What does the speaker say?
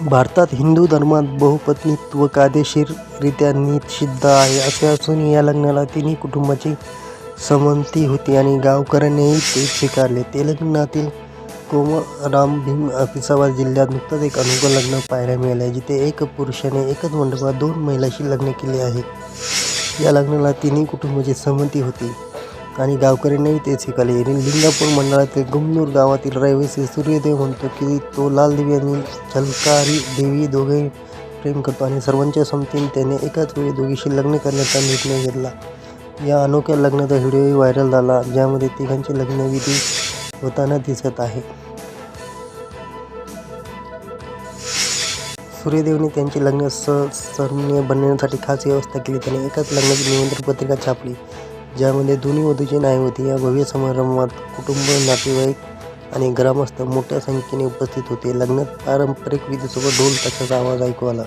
भारतात हिंदू धर्मात बहुपत्नीत्व कायदेशीररित्या निषिद्ध आहे. असे असून या लग्नाला तिन्ही कुटुंबाची संमती होती आणि गावकऱ्यांनीही ते स्वीकारले. तेलंगणातील कोमराम भीम अफिसाबाद जिल्ह्यात नुकतंच एक अनुकूल लग्न पाहायला मिळालं जिथे एक पुरुषाने एकच मंडपात दोन महिलांशी लग्न केले आहे. या लग्नाला तिन्ही कुटुंबाची संमती होती आणि गावकऱ्यांनीही ते आणि लिंगापूर मंडळातील गुमनूर गावातील रहिवासी सूर्यदेव म्हणतो की तो लालदेवी आणि झलकारी देवी दोघे प्रेम करतो आणि सर्वांच्या समतीने त्याने एकाच वेळी दोघीशी लग्न करण्याचा निर्णय घेतला. या अनोख्या लग्नाचा व्हिडिओही व्हायरल झाला ज्यामध्ये तिघांचे लग्नविधी होताना दिसत आहे. सूर्यदेवने त्यांचे लग्न संस्मरणीय बनवण्यासाठी खास व्यवस्था केली. त्याने एकाच लग्नाची निमंत्रण पत्रिका छापली ज्यामध्ये दोन्ही वधूची नाही होती. या भव्य समारंभात कुटुंब, नातेवाईक आणि ग्रामस्थ मोठ्या संख्येने उपस्थित होते. लग्नात पारंपरिक विधीसोबत ढोल ताशाचा आवाज ऐकू आला.